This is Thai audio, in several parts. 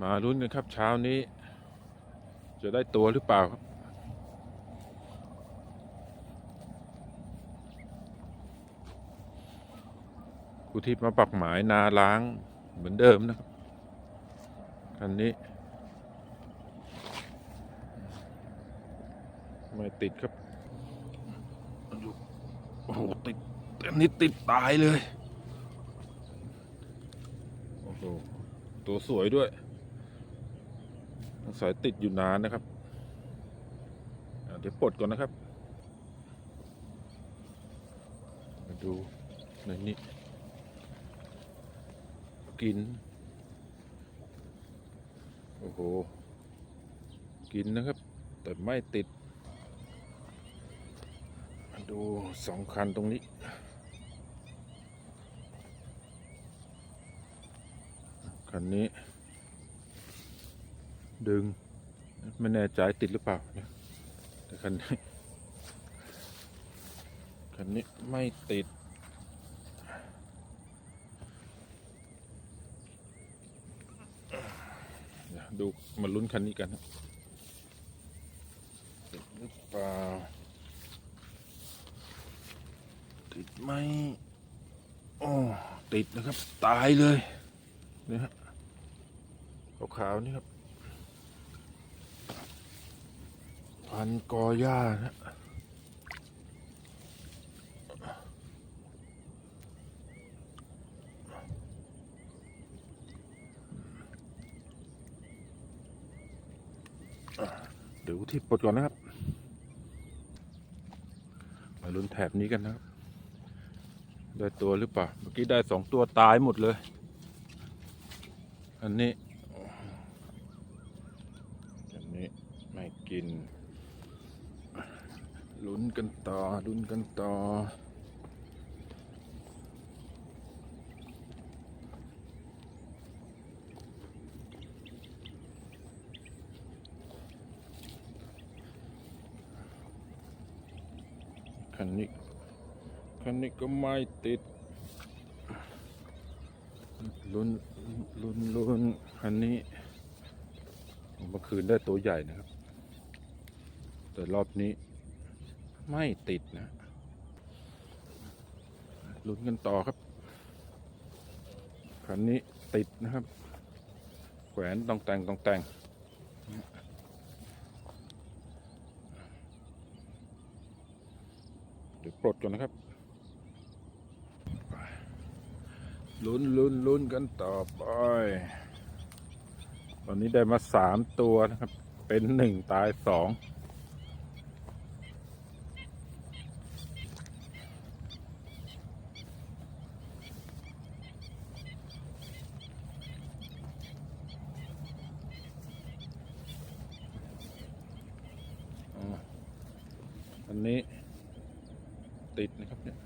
มาลุ้นกันครับเช้านี้ จะได้ตัวหรือเปล่าครับผู้ที่มาปักหมายนาล้างเหมือนเดิมนะครับ คันนี้ ไม่ติดครับโอ้โหติดอันนี้ติดตายเลย โอ้โห ตัวสวยด้วย สงสัยติดอยู่นานนะครับอะเดี๋ยวปลดก่อนนะครับ มาดูในนี้กิน โอ้โห กินนะครับ แต่ไม่ติด มาดูสองคันตรงนี้คันนี้ ดึง ไม่แน่ใจติดหรือเปล่านะแต่คันนี้คันนี้ไม่ติด ดูมาลุ้นคันนี้กันติดหรือเปล่า ติดไหมโอ้ติดนะครับ ตายเลยนี่ฮะขาวๆนี่ครับ พันกอหญ้านะเดี๋ยวที่ปลดก่อนนะครับมาลุ้นแถบนี้กันนะครับ ได้ตัวหรือเปล่า เมื่อกี้ได้สองตัวตายหมดเลย อันนี้อันนี้ไม่กิน ลุ้นกันต่อลุ้นกันต่อ คันนี้ คันนี้ก็ไม่ติด ลุ้นลุ้นลุ้นคันนี้เมื่อคืนได้ตัวใหญ่นะครับ แต่รอบนี้ ไม่ติดนะลุ้นกันต่อครับคันนี้ติดนะครับ แขวนต้องแต่งต้องแต่งเดี๋ยวปลดก่อนนะครับลุ้นลุ้นลุ้นกันต่อไป ตอนนี้ได้มาสามตัวนะครับ เป็นหนึ่งตายสอง นนี้ ติดนะครับเนี่ย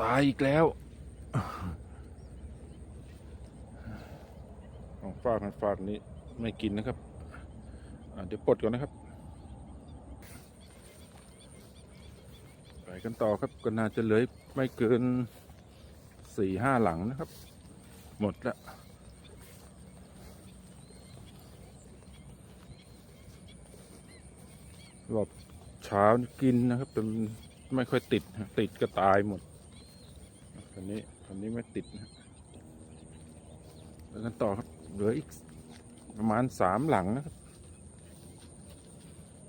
ตายอีกแล้วของฝากฝากนี้ไม่กินนะครับเดี๋ยวปลดก่อนนะครับ ไปกันต่อครับก็น่าจะเหลือไม่เกินสี่ห้าหลังนะครับ หมดแล้ว รอบเช้ากินนะครับแต่มันไม่ค่อยติด ติดก็ตายหมดคันนี้คันนี้ไม่ติดนะแล้วกันต่อครับเหลืออีกประมาณสามหลังนะครับ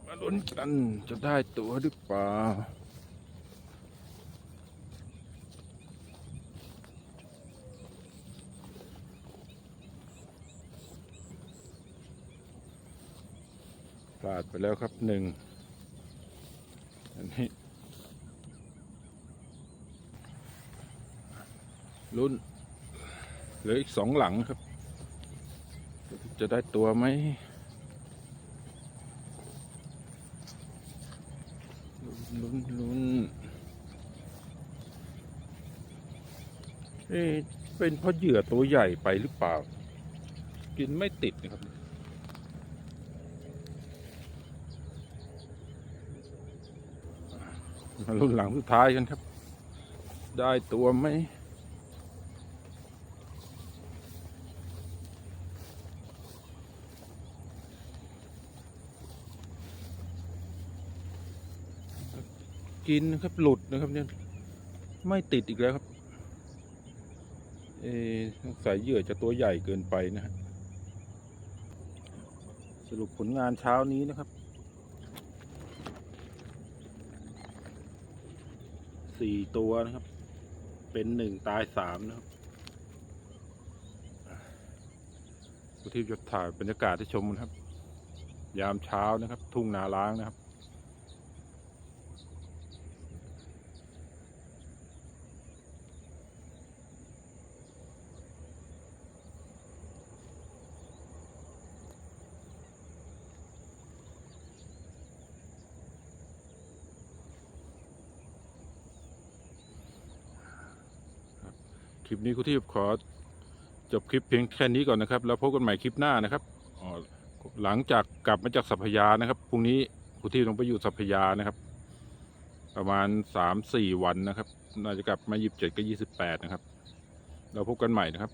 มาลุ้นกันจะได้ตัวหรือเปล่าพลาดไปแล้วครับหนึ่ง อันนี้รุ่นเหลืออีกสองหลังครับ จะได้ตัวไหมลุ้นลุ้นเอ๊เป็นเพราะเหยื่อตัวใหญ่ไปหรือเปล่า กินไม่ติดนะครับ รุ่นหลังสุดท้ายกันครับ ได้ตัวไหมกินนะครับหลุดนะครับเนี่ยไม่ติดอีกแล้วครับ เอสายเหยื่อจะตัวใหญ่เกินไปนะฮะสรุปผลงานเช้านี้นะครับ สี่ตัวนะครับ เป็นหนึ่งตายสามนะครับผู้ที่จะถ่ายบรรยากาศให้ชมนะครับ ยามเช้านะครับ ทุ่งนาล้างนะครับ คลิปนี้คุณที่ขอจบคลิปเพียงแค่นี้ก่อนนะครับ แล้วพบกันใหม่คลิปหน้านะครับหลังจากกลับมาจากสัพยานะครับพรุ่งนี้คุณที่ลงไปอยู่สัพพยานะครับ ประมาณสามสี่วันนะครับ น่าจะกลับมายี่สิบเจ็ดก็ยี่สิบแปดนะครับ เราพบกันใหม่นะครับ